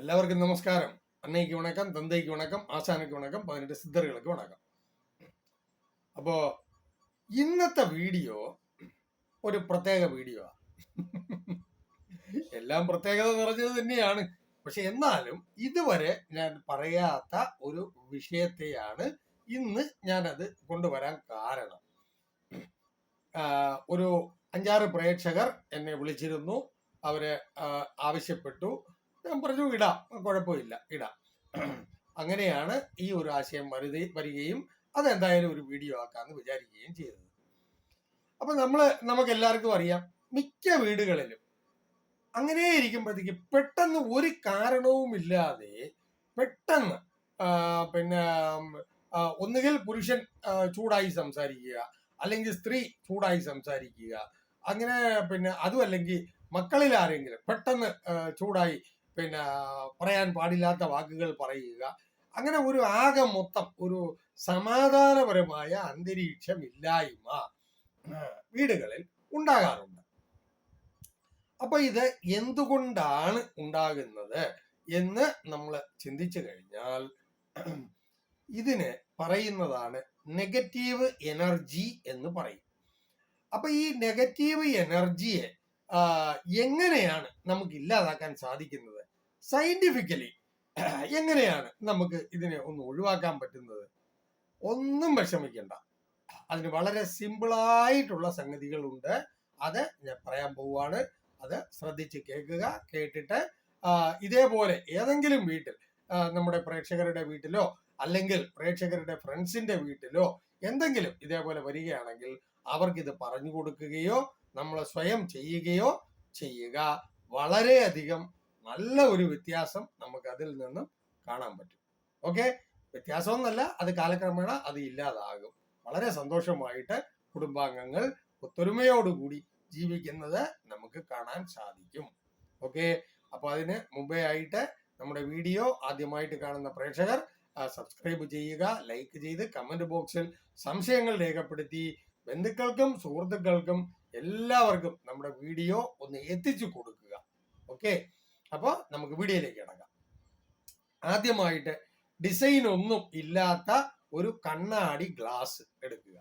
എല്ലാവർക്കും നമസ്കാരം. അന്നയ്ക്ക് വണക്കം തന്തയ്ക്ക് വണക്കം ആശാനയ്ക്ക് വണക്കം പതിനെട്ട് സിദ്ധറുകൾക്ക് വണക്കം. അപ്പോ ഇന്നത്തെ വീഡിയോ ഒരു പ്രത്യേക വീഡിയോ എല്ലാം പ്രത്യേകത നിറഞ്ഞത് തന്നെയാണ്. പക്ഷെ എന്നാലും ഇതുവരെ ഞാൻ പറയാത്ത ഒരു വിഷയത്തെയാണ് ഇന്ന് ഞാനത് കൊണ്ടുവരാൻ കാരണം. ഒരു അഞ്ചാറ് പ്രേക്ഷകർ എന്നെ വിളിച്ചിരുന്നു. അവരെ ആവശ്യപ്പെട്ടു. ഞാൻ പറഞ്ഞു ഇടാം. കുഴപ്പമില്ല. ഇടാം. അങ്ങനെയാണ് ഈ ഒരു ആശയം വരുത വരികയും അതെന്തായാലും ഒരു വീഡിയോ ആക്കാന്ന് വിചാരിക്കുകയും ചെയ്തത്. അപ്പൊ നമ്മൾ നമുക്ക് എല്ലാവർക്കും അറിയാം മിക്ക വീടുകളിലും അങ്ങനെ ഇരിക്കുമ്പോഴത്തേക്ക് പെട്ടെന്ന് ഒരു കാരണവുമില്ലാതെ പെട്ടെന്ന് പിന്നെ ഒന്നുകിൽ പുരുഷൻ ചൂടായി സംസാരിക്കുക അല്ലെങ്കിൽ സ്ത്രീ ചൂടായി സംസാരിക്കുക അങ്ങനെ പിന്നെ അതും അല്ലെങ്കിൽ മക്കളിൽ ആരെങ്കിലും പെട്ടെന്ന് ചൂടായി പിന്നെ പറയാൻ പാടില്ലാത്ത വാക്കുകൾ പറയുക. അങ്ങനെ ഒരു ആകെ മൊത്തം ഒരു സമാധാനപരമായ അന്തരീക്ഷമില്ലായ്മ ഇല്ലായ്മ വീടുകളിൽ ഉണ്ടാകാറുണ്ട്. അപ്പൊ ഇത് എന്തുകൊണ്ടാണ് ഉണ്ടാകുന്നത് എന്ന് നമ്മൾ ചിന്തിച്ചു കഴിഞ്ഞാൽ ഇതിന് പറയുന്നതാണ് നെഗറ്റീവ് എനർജി എന്ന് പറയും. അപ്പൊ ഈ നെഗറ്റീവ് എനർജിയെ എങ്ങനെയാണ് നമുക്ക് ഇല്ലാതാക്കാൻ സാധിക്കുന്നത്? സയന്റിഫിക്കലി എങ്ങനെയാണ് നമുക്ക് ഇതിനെ ഒന്ന് ഒഴിവാക്കാൻ പറ്റുന്നത്? ഒന്നും വിഷമിക്കണ്ട. അതിന് വളരെ സിമ്പിളായിട്ടുള്ള സംഗതികളുണ്ട്. അത് ഞാൻ പറയാൻ പോവുകയാണ്. അത് ശ്രദ്ധിച്ച് കേൾക്കുക കേട്ടിട്ട് ഇതേപോലെ ഏതെങ്കിലും വീട്ടിൽ നമ്മുടെ പ്രേക്ഷകരുടെ വീട്ടിലോ അല്ലെങ്കിൽ പ്രേക്ഷകരുടെ ഫ്രണ്ട്സിന്റെ വീട്ടിലോ എന്തെങ്കിലും ഇതേപോലെ വരികയാണെങ്കിൽ അവർക്കിത് പറഞ്ഞു കൊടുക്കുകയോ നമ്മൾ സ്വയം ചെയ്യുകയോ ചെയ്യുക. വളരെയധികം നല്ല ഒരു വ്യത്യാസം നമുക്ക് അതിൽ നിന്നും കാണാൻ പറ്റും. ഓക്കെ വ്യത്യാസമൊന്നല്ല അത് കാലക്രമേണ അത് ഇല്ലാതാകും. വളരെ സന്തോഷമായിട്ട് കുടുംബാംഗങ്ങൾ ഒത്തൊരുമയോടുകൂടി ജീവിക്കുന്നത് നമുക്ക് കാണാൻ സാധിക്കും. ഓക്കെ അപ്പൊ അതിന് മുമ്പേ ആയിട്ട് നമ്മുടെ വീഡിയോ ആദ്യമായിട്ട് കാണുന്ന പ്രേക്ഷകർ സബ്സ്ക്രൈബ് ചെയ്യുക ലൈക്ക് ചെയ്ത് കമന്റ് ബോക്സിൽ സംശയങ്ങൾ രേഖപ്പെടുത്തി ബന്ധുക്കൾക്കും സുഹൃത്തുക്കൾക്കും എല്ലാവർക്കും നമ്മുടെ വീഡിയോ ഒന്ന് എത്തിച്ചു കൊടുക്കുക. ഓക്കെ അപ്പോൾ നമുക്ക് വീഡിയോയിലേക്ക് കിടക്കാം. ആദ്യമായിട്ട് ഡിസൈൻ ഒന്നും ഇല്ലാത്ത ഒരു കണ്ണാടി ഗ്ലാസ് എടുക്കുക.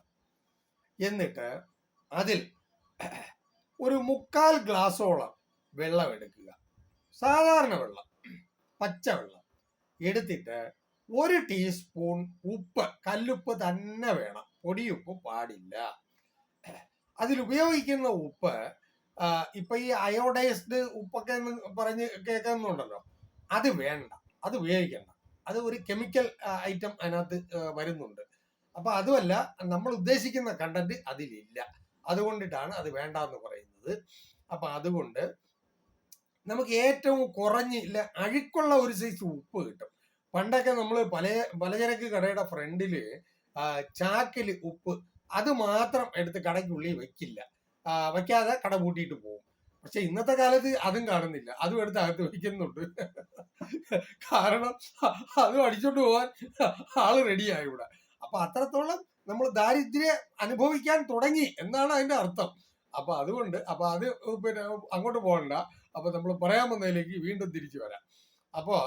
എന്നിട്ട് അതിൽ ഒരു മുക്കാൽ ഗ്ലാസോളം വെള്ളം എടുക്കുക. സാധാരണ വെള്ളം പച്ച വെള്ളം. എടുത്തിട്ട് ഒരു ടീസ്പൂൺ ഉപ്പ് കല്ലുപ്പ് തന്നെ വേണം. പൊടിയുപ്പ് പാടില്ല. അതിൽ ഉപയോഗിക്കുന്ന ഉപ്പ് ഇപ്പൊ ഈ അയോഡൈസ്ഡ് ഉപ്പൊക്കെ പറഞ്ഞ് കേൾക്കുന്നുണ്ടല്ലോ അത് വേണ്ട അത് ഉപയോഗിക്കണ്ട. അത് ഒരു കെമിക്കൽ ഐറ്റം അതിനകത്ത് വരുന്നുണ്ട്. അപ്പൊ അതുമല്ല നമ്മൾ ഉദ്ദേശിക്കുന്ന കണ്ടന്റ് അതിലില്ല. അതുകൊണ്ടിട്ടാണ് അത് വേണ്ട എന്ന് പറയുന്നത്. അപ്പൊ അതുകൊണ്ട് നമുക്ക് ഏറ്റവും കുറഞ്ഞ ഇല്ല അഴുക്കുള്ള ഒരു സൈസ് ഉപ്പ് കിട്ടും. പണ്ടൊക്കെ നമ്മൾ പല പലചരക്ക് കടയുടെ ഫ്രണ്ടിൽ ചാക്കിൽ ഉപ്പ് അത് മാത്രം എടുത്ത് കടയ്ക്കുള്ളിൽ വെക്കില്ല. ആ, വെക്കാതെ കട പൂട്ടിയിട്ട് പോകും. പക്ഷെ ഇന്നത്തെ കാലത്ത് അതും കാണുന്നില്ല. അതും എടുത്ത് അകത്ത് വയ്ക്കുന്നുണ്ട് കാരണം അതും അടിച്ചോണ്ട് പോകാൻ ആൾ റെഡിയായി ഇവിടെ. അപ്പൊ അത്രത്തോളം നമ്മൾ ദാരിദ്ര്യം അനുഭവിക്കാൻ തുടങ്ങി എന്നാണ് അതിന്റെ അർത്ഥം. അപ്പൊ അതുകൊണ്ട് അപ്പൊ അത് പിന്നെ അങ്ങോട്ട് പോകണ്ട. അപ്പൊ നമ്മൾ പറയാൻ വന്നതിലേക്ക് വീണ്ടും തിരിച്ചു വരാം. അപ്പോ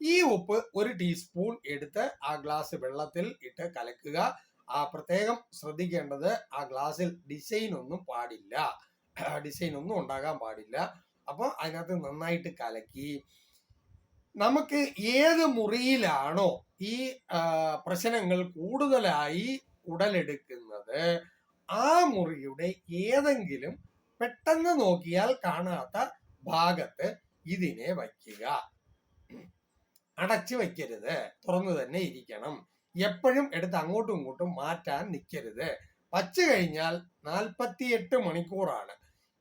ഈ ഉപ്പ് ഒരു ടീസ്പൂൺ എടുത്ത് ആ ഗ്ലാസ് വെള്ളത്തിൽ ഇട്ട് കലക്കുക. ആ പ്രത്യേകം ശ്രദ്ധിക്കേണ്ടത് ആ ഗ്ലാസ്സിൽ ഡിസൈൻ ഒന്നും പാടില്ല. ഡിസൈൻ ഒന്നും ഉണ്ടാകാൻ പാടില്ല. അപ്പൊ അതിനകത്ത് നന്നായിട്ട് കലക്കി. നമുക്ക് ഏത് മുറിയിലാണോ ഈ പ്രശ്നങ്ങൾ കൂടുതലായി ഉടലെടുക്കുന്നത് ആ മുറിയുടെ ഏതെങ്കിലും പെട്ടെന്ന് നോക്കിയാൽ കാണാത്ത ഭാഗത്ത് ഇതിനെ വയ്ക്കുക. അടച്ചു വയ്ക്കരുത്. തുറന്നു തന്നെ ഇരിക്കണം. എപ്പോഴും എടുത്ത് അങ്ങോട്ടും ഇങ്ങോട്ടും മാറ്റാൻ നിൽക്കരുത് വച്ചു കഴിഞ്ഞാൽ നാൽപ്പത്തിയെട്ട് മണിക്കൂറാണ്.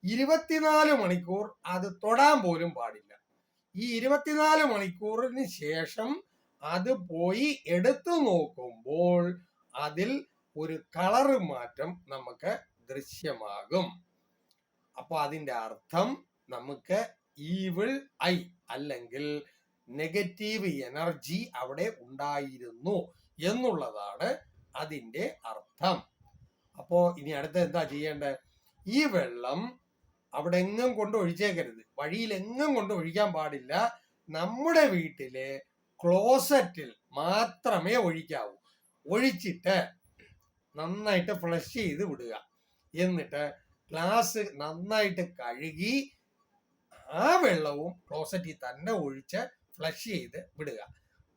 ഇരുപത്തിനാല് മണിക്കൂർ അത് തൊടാൻ പോലും പാടില്ല. ഈ ഇരുപത്തിനാല് മണിക്കൂറിന് ശേഷം അത് പോയി എടുത്തു നോക്കുമ്പോൾ അതിൽ ഒരു കളറ് മാറ്റം നമുക്ക് ദൃശ്യമാകും. അപ്പോൾ അതിന്റെ അർത്ഥം നമുക്ക് ഈവിൾ ഐ അല്ലെങ്കിൽ നെഗറ്റീവ് എനർജി അവിടെ ഉണ്ടായിരുന്നു. എന്നുള്ളതാണ് അതിന്റെ അർത്ഥം. അപ്പോ ഇനി അടുത്ത എന്താ ചെയ്യേണ്ടത് ഈ വെള്ളം അവിടെ എങ്ങും കൊണ്ട് ഒഴിച്ചേക്കരുത്. വഴിയിൽ എങ്ങും കൊണ്ട് ഒഴിക്കാൻ പാടില്ല. നമ്മുടെ വീട്ടിലെ ക്ലോസറ്റിൽ മാത്രമേ ഒഴിക്കാവൂ. ഒഴിച്ചിട്ട് നന്നായിട്ട് ഫ്ലഷ് ചെയ്ത് വിടുക. എന്നിട്ട് ഗ്ലാസ് നന്നായിട്ട് കഴുകി ആ വെള്ളവും ക്ലോസറ്റിൽ തന്നെ ഒഴിച്ച് ഫ്ലഷ് ചെയ്ത് വിടുക.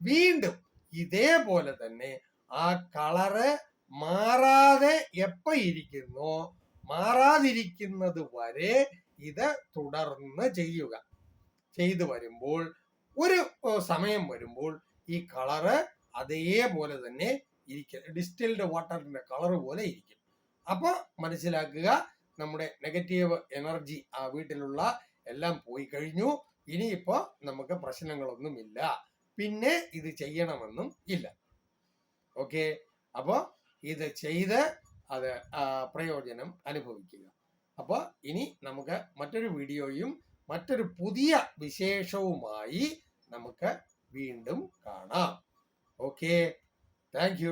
വീണ്ടും ഇതേപോലെ തന്നെ ആ കളറ് മാറാതെ എപ്പ ഇരിക്കുന്നോ? മാറാതിരിക്കുന്നത് വരെ ഇത് തുടർന്ന് ചെയ്യുക. ചെയ്തു വരുമ്പോൾ ഒരു സമയം വരുമ്പോൾ ഈ കളറ് അതേപോലെ തന്നെ ഇരിക്കും ഡിസ്റ്റിൽഡ് വാട്ടറിന്റെ കളർ പോലെ ഇരിക്കും. അപ്പൊ മനസ്സിലാക്കുക നമ്മുടെ നെഗറ്റീവ് എനർജി ആ വീട്ടിലുള്ള എല്ലാം പോയി കഴിഞ്ഞു. ഇനിയിപ്പോ നമുക്ക് പ്രശ്നങ്ങളൊന്നുമില്ല. പിന്നെ ഇത് ചെയ്യണമെന്നും ഇല്ല. ഓക്കെ അപ്പോൾ ഇത് ചെയ്ത് അത് പ്രയോജനം അനുഭവിക്കുക. അപ്പോൾ ഇനി നമുക്ക് മറ്റൊരു വീഡിയോയും മറ്റൊരു പുതിയ വിശേഷവുമായി നമുക്ക് വീണ്ടും കാണാം. Okay thank